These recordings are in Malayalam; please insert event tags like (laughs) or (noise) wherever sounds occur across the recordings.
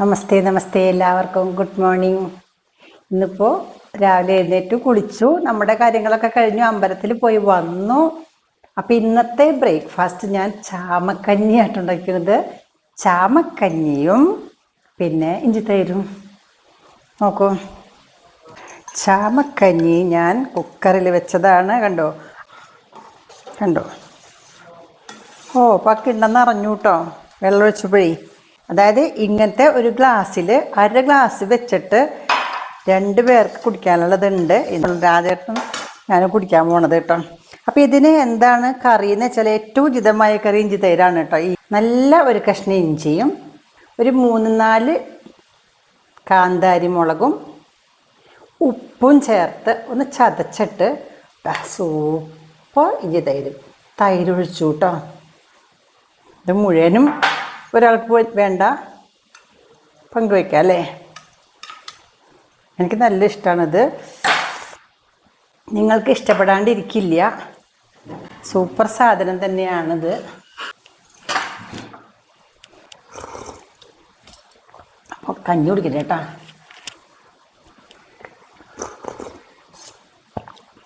നമസ്തേ നമസ്തേ എല്ലാവർക്കും. ഗുഡ് മോർണിംഗ് ഇന്നിപ്പോൾ രാവിലെ എഴുന്നേറ്റ് കുളിച്ചു. നമ്മുടെ കാര്യങ്ങളൊക്കെ കഴിഞ്ഞു. അമ്പലത്തിൽ പോയി വന്നു. അപ്പം ഇന്നത്തെ ബ്രേക്ക്ഫാസ്റ്റ് ഞാൻ ചാമക്കഞ്ഞിയായിട്ട് ഉണ്ടാക്കുന്നത് ചാമക്കഞ്ഞിയും പിന്നെ ഇഞ്ചിത്തൈരും നോക്കൂ. ചാമക്കഞ്ഞി ഞാൻ കുക്കറിൽ വെച്ചതാണ്. കണ്ടോ? കണ്ടോ? ഓ പക്കിണ്ടെന്ന് അറിഞ്ഞു കേട്ടോ വെള്ളം ഒഴിച്ചപ്പോഴേ അതായത് ഇങ്ങനത്തെ ഒരു ഗ്ലാസ്സിൽ അര ഗ്ലാസ് വെച്ചിട്ട് രണ്ട് പേർക്ക് കുടിക്കാനുള്ളതുണ്ട്. ഇത് രാജേട്ടനും ഞാൻ കുടിക്കാൻ പോണത് കേട്ടോ. അപ്പം ഇതിന് എന്താണ് കറി എന്ന് വെച്ചാൽ ഏറ്റവും ഉചിതമായ കറി ഇഞ്ചി തൈരാണ് കേട്ടോ. ഈ നല്ല ഒരു കഷ്ണം ഇഞ്ചിയും ഒരു മൂന്ന് നാല് കാന്താരി മുളകും ഉപ്പും ചേർത്ത് ഒന്ന് ചതച്ചിട്ട് സൂപ്പർ ഇഞ്ചി തൈര്. തൈരൊഴിച്ചു കേട്ടോ. ഇത് മുഴുവനും ഒരാൾക്ക് വേണ്ട. പങ്കുവയ്ക്കാം അല്ലേ? എനിക്ക് നല്ല ഇഷ്ടമാണിത് നിങ്ങൾക്ക് ഇഷ്ടപ്പെടാണ്ടിരിക്കില്ല. സൂപ്പർ സാധനം തന്നെയാണിത്. അപ്പോൾ കഞ്ഞി കുടിക്കട്ടെ കേട്ടോ.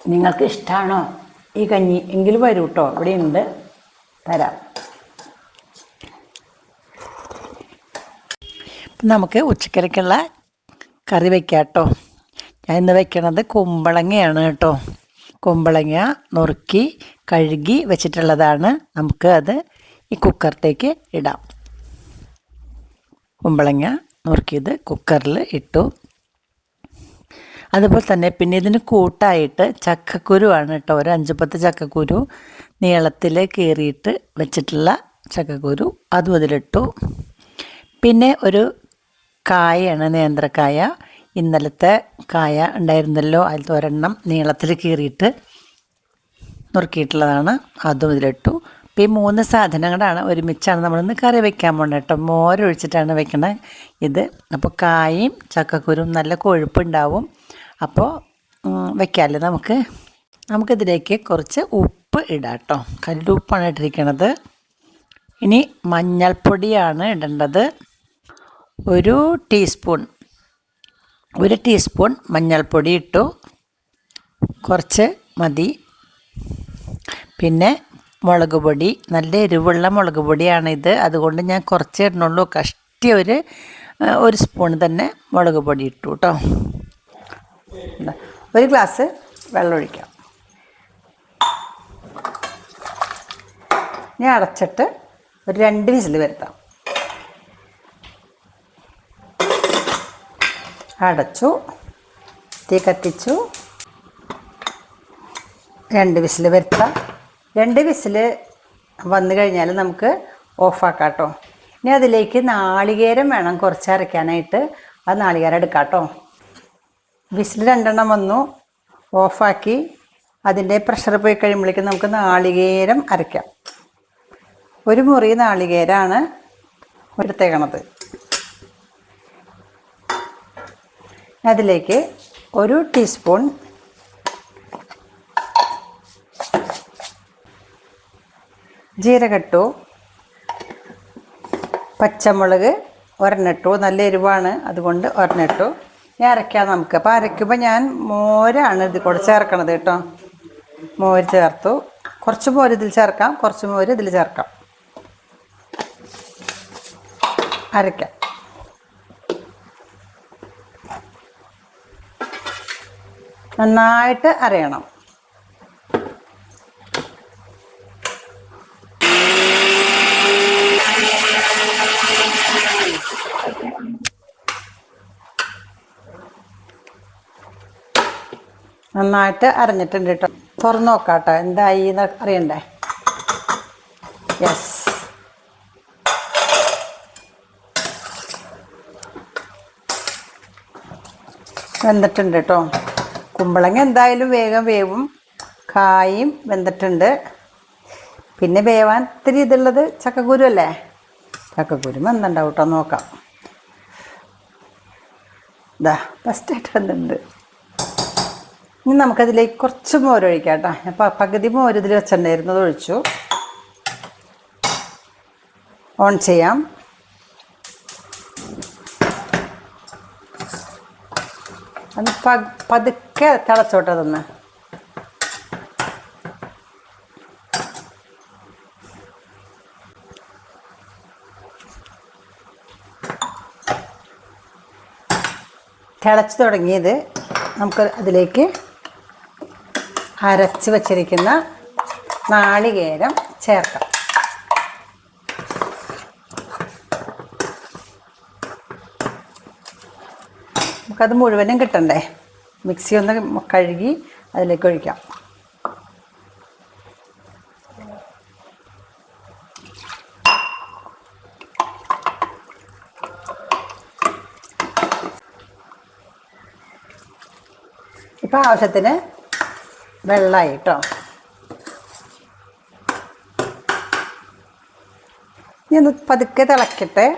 നിങ്ങൾക്ക് ഇഷ്ടമാണോ ഈ കഞ്ഞി? എങ്കിലും വരൂ കേട്ടോ. ഇവിടെ ഉണ്ട് തരാം. നമുക്ക് ഉച്ചക്കരക്കുള്ള കറി വയ്ക്കാം കേട്ടോ. ഞാൻ ഇന്ന് വയ്ക്കണത് കുമ്പളങ്ങയാണ് കേട്ടോ. കുമ്പളങ്ങ നുറുക്കി കഴുകി വെച്ചിട്ടുള്ളതാണ്. നമുക്ക് അത് ഈ കുക്കറിലേക്ക് ഇടാം. കുമ്പളങ്ങ നുറുക്കിയത് കുക്കറിൽ ഇട്ടു. അതുപോലെ തന്നെ പിന്നെ ഇതിന് കൂട്ടായിട്ട് ചക്കക്കുരുവാണ് കേട്ടോ. ഒരു അഞ്ച് പത്ത് ചക്കക്കുരു നീളത്തിൽ കീറിയിട്ട് വെച്ചിട്ടുള്ള ചക്കക്കുരു അതും അതിലിട്ടു. പിന്നെ ഒരു കായയാണ് നേന്ത്രക്കായ ഇന്നലത്തെ കായ ഉണ്ടായിരുന്നല്ലോ. അതിൽ ഒരെണ്ണം നീളത്തിൽ കീറിയിട്ട് നുറുക്കിയിട്ടുള്ളതാണ്. അതും ഇതിലിട്ടു. അപ്പോൾ ഈ മൂന്ന് സാധനങ്ങളാണ് ഒരുമിച്ചാണ് നമ്മളിന്ന് കറി വെക്കാൻ പോകുന്നത് കേട്ടോ. മോരൊഴിച്ചിട്ടാണ് വെക്കണത് ഇത്. അപ്പോൾ കായും ചക്കക്കുരും നല്ല കൊഴുപ്പുണ്ടാവും. അപ്പോൾ വെക്കാമല്ലേ നമുക്ക്. നമുക്കിതിലേക്ക് കുറച്ച് ഉപ്പ് ഇടാം കേട്ടോ. കല്ലുപ്പാണ് ഇട്ടിരിക്കണത്. ഇനി മഞ്ഞൾപ്പൊടിയാണ് ഇടേണ്ടത്. ഒരു ടീസ്പൂൺ ഒരു ടീസ്പൂൺ മഞ്ഞൾപ്പൊടി ഇട്ടു. കുറച്ച് മതി. പിന്നെ മുളക് പൊടി നല്ല എരിവുള്ള മുളക് പൊടിയാണിത്. അതുകൊണ്ട് ഞാൻ കുറച്ച് ഇടണുള്ളൂ. കഷ്ടി ഒരു ഒരു സ്പൂൺ തന്നെ മുളക് പൊടി ഇട്ടു കേട്ടോ ഒരു ഗ്ലാസ് വെള്ളം ഒഴിക്കാം. ഞാൻ അടച്ചിട്ട് ഒരു രണ്ട് വിസിൽ വരുത്താം. അടച്ചു. തീ കത്തിച്ചു. രണ്ട് വിസിൽ വരുത്താം രണ്ട് വിസിൽ വന്നു കഴിഞ്ഞാൽ നമുക്ക് ഓഫാക്കാം കേട്ടോ ഇനി അതിലേക്ക് നാളികേരം വേണം കുറച്ച് അരയ്ക്കാനായിട്ട്. അത് നാളികേരം എടുക്കാം കേട്ടോ വിസിൽ രണ്ടെണ്ണം വന്നു. ഓഫാക്കി അതിന്റെ പ്രഷർ പോയി കഴിയുമ്പോഴേക്കും നമുക്ക് നാളികേരം അരയ്ക്കാം. ഒരു മുറി നാളികേരാണ് എടുത്തേക്കണത്. അതിലേക്ക് ഒരു ടീസ്പൂൺ ജീരകട്ടു പച്ചമുളക് ഒരെണ്ണിട്ടു. നല്ല എരിവാണ് അതുകൊണ്ട് ഒരെണ്ണിട്ടു. ഞാൻ അരയ്ക്കാം നമുക്ക്. അപ്പോൾ അരയ്ക്കുമ്പോൾ ഞാൻ മോരാണ് ഇത് കൂടെ ചേർക്കണത് കേട്ടോ. മോര് ചേർത്തു. കുറച്ച് മോര് ഇതിൽ ചേർക്കാം കുറച്ച് മോര് ഇതിൽ ചേർക്കാം. അരയ്ക്കാം. നന്നായിട്ട് അരയണം. നന്നായിട്ട് അരഞ്ഞിട്ടുണ്ട് കേട്ടോ തുറന്നു നോക്കാട്ടോ. എന്തായി എന്ന് അറിയണ്ടേ? യെസ് വെന്തിട്ടുണ്ട് കേട്ടോ കുമ്പളങ്ങ എന്തായാലും വേഗം വേവും. കായും വെന്തിട്ടുണ്ട്. പിന്നെ വേവാൻ ഇത്തിരി ഇതുള്ളത് ചക്കക്കുരു അല്ലേ? ചക്കക്കുരു വെന്തുണ്ടാവും കേട്ടോ നോക്കാം. ഇതാ ഫസ്റ്റായിട്ട് വന്നിട്ടുണ്ട് ഇനി നമുക്കതിലേക്ക് കുറച്ച് മോര് ഒഴിക്കാം കേട്ടോ. ഞാൻ പകുതി മോര് ഇതിൽ വെച്ചിട്ടുണ്ടായിരുന്നത് ഒഴിച്ചു. ഓൺ ചെയ്യാം. പ- പതുക്കെ തിളച്ചോട്ടെ തന്നെ തിളച്ച് തുടങ്ങിയത് നമുക്ക് അതിലേക്ക് അരച്ച് വച്ചിരിക്കുന്ന നാളികേരം ചേർക്കാം. നമുക്കത് മുഴുവനും കിട്ടണ്ടേ? മിക്സി ഒന്ന് കഴുകി അതിലേക്ക് ഒഴിക്കാം. ഇപ്പം ആവശ്യത്തിന് വെള്ളമായി കേട്ടോ ഇനി ഒന്ന് പതുക്കെ തിളക്കട്ടെ.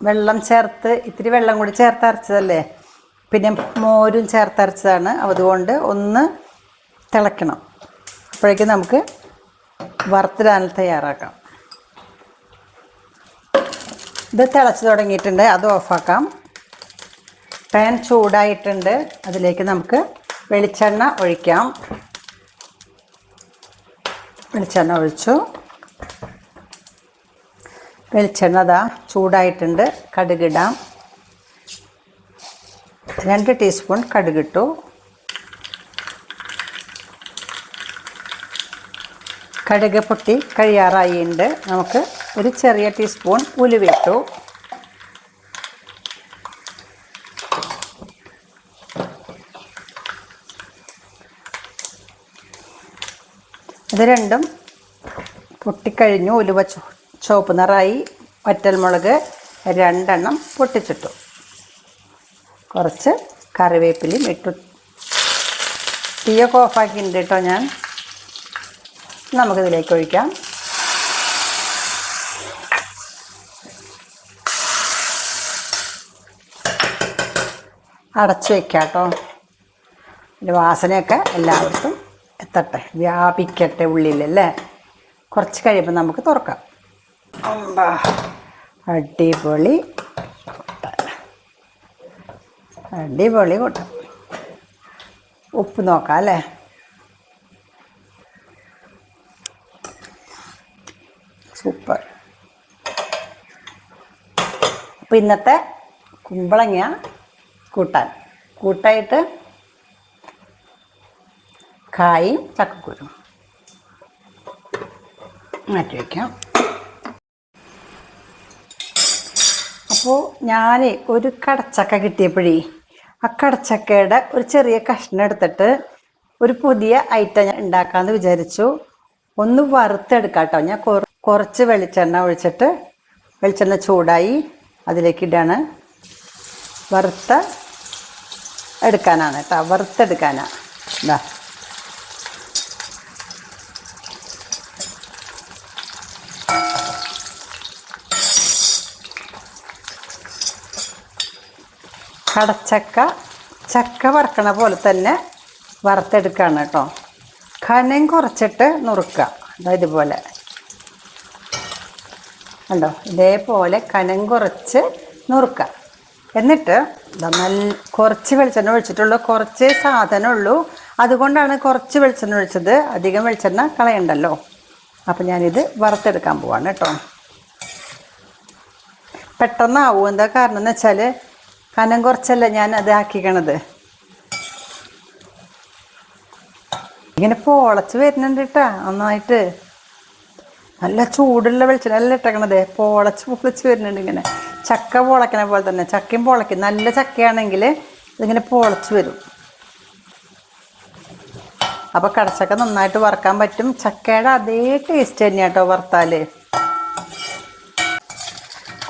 വെള്ളം ചേർത്ത് ഇത്തിരി വെള്ളം കൂടി ചേർത്ത് അരച്ചതല്ലേ? പിന്നെ മോരും ചേർത്തരച്ചതാണ്. അതുകൊണ്ട് ഒന്ന് തിളക്കണം അപ്പോഴേക്കും നമുക്ക് വറുത്തിടാൻ തയ്യാറാക്കാം. ഇത് തിളച്ച് തുടങ്ങിയിട്ടുണ്ട്. അത് ഓഫാക്കാം. പാൻ ചൂടായിട്ടുണ്ട്. അതിലേക്ക് നമുക്ക് വെളിച്ചെണ്ണ ഒഴിക്കാം. വെളിച്ചെണ്ണ ഒഴിച്ചു. വെളിച്ചെണ്ണ അതാ ചൂടായിട്ടുണ്ട്. കടുകിടാം. രണ്ട് ടീസ്പൂൺ കടുകിട്ടു. കടുക് പൊട്ടി കഴിയാറായിട്ടുണ്ട് നമുക്ക് ഒരു ചെറിയ ടീസ്പൂൺ ഉലുവിട്ടു ഇത് രണ്ടും പൊട്ടിക്കഴിഞ്ഞു. ഉലുവ ചുവപ്പ് നിറായി. വറ്റൽമുളക് രണ്ടെണ്ണം പൊട്ടിച്ചിട്ടു. കുറച്ച് കറിവേപ്പിലയും ഇട്ടു. തീയൊക്കെ ഓഫാക്കിയിട്ടുണ്ട് കേട്ടോ ഞാൻ. നമുക്കിതിലേക്ക് ഒഴിക്കാം. അടച്ചു വയ്ക്കാം കേട്ടോ. ഇതിന്റെ വാസനയൊക്കെ എല്ലാവർക്കും എത്തട്ടെ. വ്യാപിക്കട്ടെ ഉള്ളിലല്ലേ? കുറച്ച് കഴിയുമ്പോൾ നമുക്ക് തുറക്കാം. അടിപൊളി കൂട്ടാൻ. അടിപൊളി കൂട്ടം. ഉപ്പ് നോക്കാം അല്ലേ? സൂപ്പർ. അപ്പം ഇന്നത്തെ കുമ്പളങ്ങ കൂട്ടാൻ. കൂട്ടായിട്ട് കായും ചക്കക്കുരും. മാറ്റി വയ്ക്കാം അപ്പോൾ ഞാൻ ഒരു കടച്ചക്ക കിട്ടിയപ്പോഴേ ആ കടച്ചക്കയുടെ ഒരു ചെറിയ കഷ്ണം എടുത്തിട്ട് ഒരു പുതിയ ഐറ്റം ഞാൻ ഉണ്ടാക്കാമെന്ന് വിചാരിച്ചു. ഒന്ന് വറുത്തെടുക്കാം കേട്ടോ ഞാൻ കുറച്ച് വെളിച്ചെണ്ണ ഒഴിച്ചിട്ട് വെളിച്ചെണ്ണ ചൂടായി അതിലേക്ക് ഇടാണ്. വറുത്ത എടുക്കാനാണ് കേട്ടോ. വറുത്തെടുക്കാനാണ് ഇതാ കടച്ചക്ക ചക്ക വറക്കണ പോലെ തന്നെ വറുത്തെടുക്കുകയാണ് കേട്ടോ. കനം കുറച്ചിട്ട് നുറുക്കുക അതാ ഇതുപോലെ. കണ്ടോ? ഇതേപോലെ കനം കുറച്ച് നുറുക്കുക എന്നിട്ട് നല്ല കുറച്ച് വെളിച്ചെണ്ണ ഒഴിച്ചിട്ടുള്ളൂ. കുറച്ച് സാധനമുള്ളൂ. അതുകൊണ്ടാണ് കുറച്ച് വെളിച്ചെണ്ണ ഒഴിച്ചത്. അധികം വെളിച്ചെണ്ണ കളയണ്ടല്ലോ. അപ്പം ഞാനിത് വറുത്തെടുക്കാൻ പോവാണ് കേട്ടോ. പെട്ടെന്നാവും. എന്താ കാരണം എന്ന് വെച്ചാൽ കനം കുറച്ചല്ല ഞാൻ അത് ആക്കിക്കണത്? ഇങ്ങനെ പോളച്ച് വരുന്നുണ്ട് കേട്ടാ നന്നായിട്ട്. നല്ല ചൂടുള്ള വെളിച്ചെണ്ണ നല്ല ഇട്ടേക്കണത്? പോളച്ച് പൊളിച്ച് വരുന്നുണ്ട് ഇങ്ങനെ. ചക്ക പൊളക്കണ പോലെ തന്നെ ചക്കയും പൊളക്കും. നല്ല ചക്കയാണെങ്കിൽ ഇതിങ്ങനെ പൊളച്ച് വരും. അപ്പോൾ കടച്ചക്ക നന്നായിട്ട് വറുക്കാൻ പറ്റും. ചക്കയുടെ അതേ ടേസ്റ്റ് തന്നെയാട്ടോ വറുത്താൽ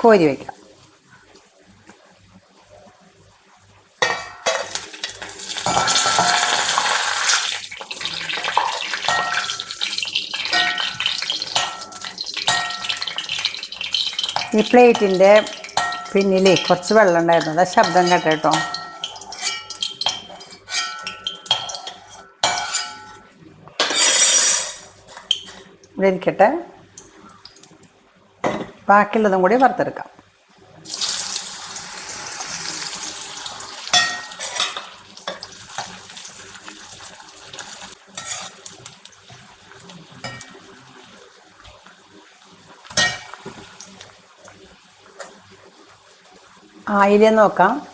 കോരി വയ്ക്കാം ഈ പ്ലേറ്റിന്റെ പിന്നിലേ കുറച്ച് വെള്ളം ഉണ്ടായിരുന്നു അതാ ശബ്ദം കേട്ടോ. ഇവിടെ ഇരിക്കട്ടെ. ബാക്കിയുള്ളതും കൂടി വറുത്തെടുക്കാം. ആയില്ലേ നോക്കാം.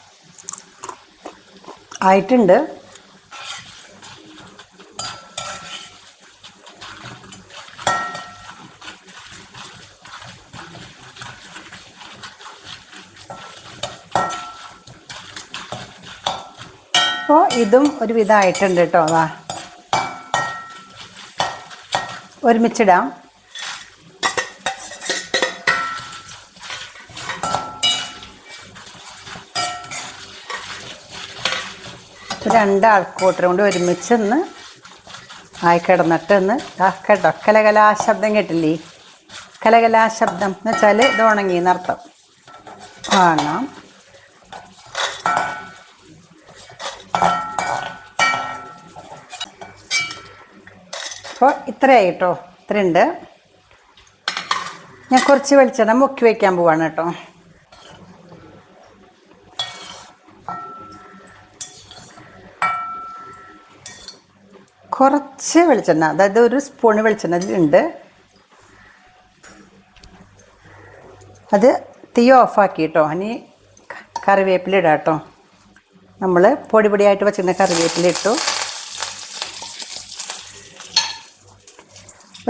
ആയിട്ടുണ്ട്. അപ്പോൾ ഇതും ഒരു വിധമായിട്ടുണ്ട് കേട്ടോ. വാ. ഒരുമിച്ചിടാം. രണ്ടാൾക്കൂട്ടരും കൂടി ഒരുമിച്ച് ഒന്ന് ആയി കിടന്നിട്ട് ഒന്ന് കേട്ടോ. കലകലാ ശബ്ദം കേട്ടില്ലേ? കലകലാ ശബ്ദം എന്ന് വെച്ചാൽ ഇത് ഉണങ്ങി എന്നർത്ഥം. വാങ്ങാം അപ്പോൾ ഇത്രയായിട്ടോ ഇത്രയുണ്ട്. ഞാൻ കുറച്ച് വെളിച്ചെണ്ണ മുക്കി വയ്ക്കാൻ പോവാണ് കേട്ടോ. കുറച്ച് വെളിച്ചെണ്ണ അതായത് ഒരു സ്പൂണ് വെളിച്ചെണ്ണ ഇതിലുണ്ട് അത് തീ ഓഫാക്കി കേട്ടോ ഇനി കറിവേപ്പില ഇടാം കേട്ടോ. നമ്മൾ പൊടി പൊടിയായിട്ട് വെച്ചിരുന്ന കറിവേപ്പില ഇട്ടു.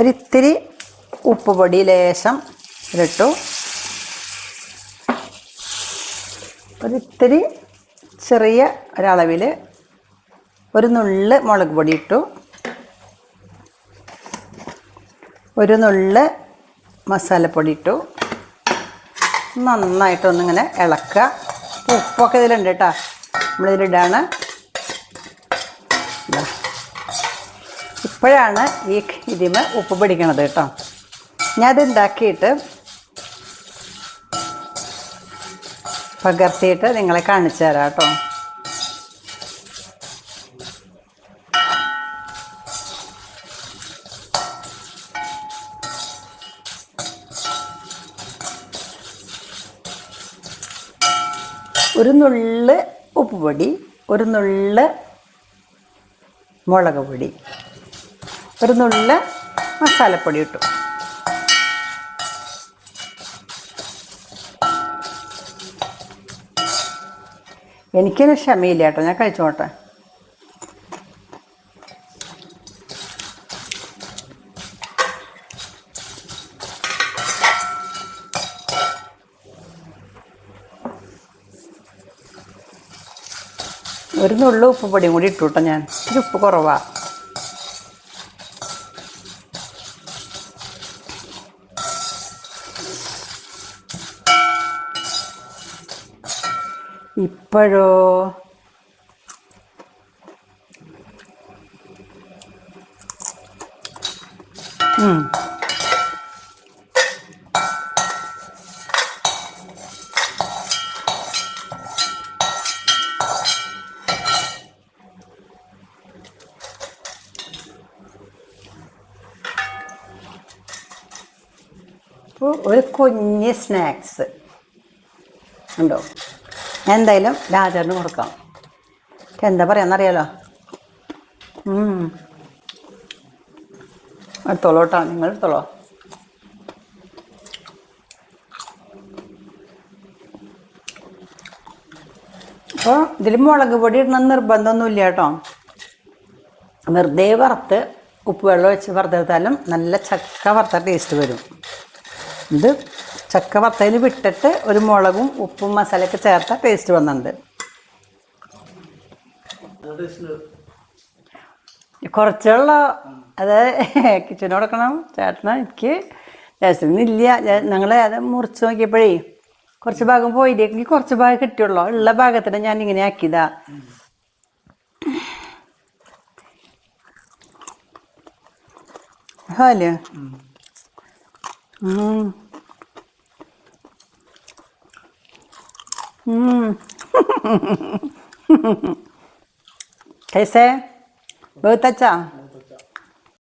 ഒരിത്തിരി ഉപ്പ് പൊടി ലേശം ഇതിലിട്ടു. ഒരിത്തിരി ചെറിയ ഒരളവിൽ ഒരു നുള്ള് മുളക് പൊടി ഇട്ടു. ഒരു നുള്ള് മസാലപ്പൊടി ഇട്ടു നന്നായിട്ടൊന്നിങ്ങനെ ഇളക്കുക. ഉപ്പൊക്കെ ഇതിലുണ്ട് കേട്ടോ. നമ്മളിതിലിടാണ്. ഇപ്പോഴാണ് ഈ ഇതിമ ഉപ്പ് പിടിക്കണത് കേട്ടോ. ഞാനത് ഉണ്ടാക്കിയിട്ട് പകർത്തിയിട്ട് നിങ്ങളെ കാണിച്ചു തരാം കേട്ടോ ഒരു നുള്ള് ഉപ്പ് പൊടി ഒരു നുള്ള മുളക് പൊടി ഒരു നുള്ള മസാലപ്പൊടി ഇട്ടു. എനിക്കൊരു ക്ഷമയില്ല കേട്ടോ ഞാൻ കഴിച്ചോട്ടെ. ഒരു നുള്ളു ഉപ്പ് പൊടിയും കൂടി ഇട്ടു ഞാൻ. ഇച്ചിരി ഉപ്പ് കുറവാ. ഇപ്പോഴോ? ഉം. അപ്പോൾ ഒരു സ്നാക്സ് ഉണ്ടോ? എന്തായാലും രാജാവിന് കൊടുക്കാം. എന്താ പറയാന്നറിയാലോ. എടുത്തോളൂ നിങ്ങൾ എടുത്തോളൂ. അപ്പോൾ ഇതിൽ മുളക് പൊടി ഇടണം നിർബന്ധമൊന്നുമില്ല കേട്ടോ വെറുതെ വറുത്ത് ഉപ്പ് വെള്ളം വെച്ച് വറുത്തെടുത്താലും നല്ല ചക്ക വറുത്ത ടേസ്റ്റ് വരും. ഇത് ചക്ക വത്തയിൽ വിട്ടിട്ട് ഒരു മുളകും ഉപ്പും മസാലയൊക്കെ ചേർത്ത ടേസ്റ്റ് വന്നിട്ടുണ്ട്. കുറച്ചുള്ള അത് (laughs) കിച്ചന് കൊടുക്കണം. ചേട്ടന് എനിക്ക് ജേസനില്ല ഞങ്ങൾ അത് മുറിച്ച് നോക്കിയപ്പോഴേ കുറച്ച് ഭാഗം പോയില്ലെങ്കിൽ കുറച്ച് ഭാഗം കിട്ടിയുള്ളൂ. ഉള്ള ഭാഗത്തിന് ഞാൻ ഇങ്ങനെ ആക്കിയതാ. ഹാൽ. 음. 음. 글쎄, 먹었다 짜.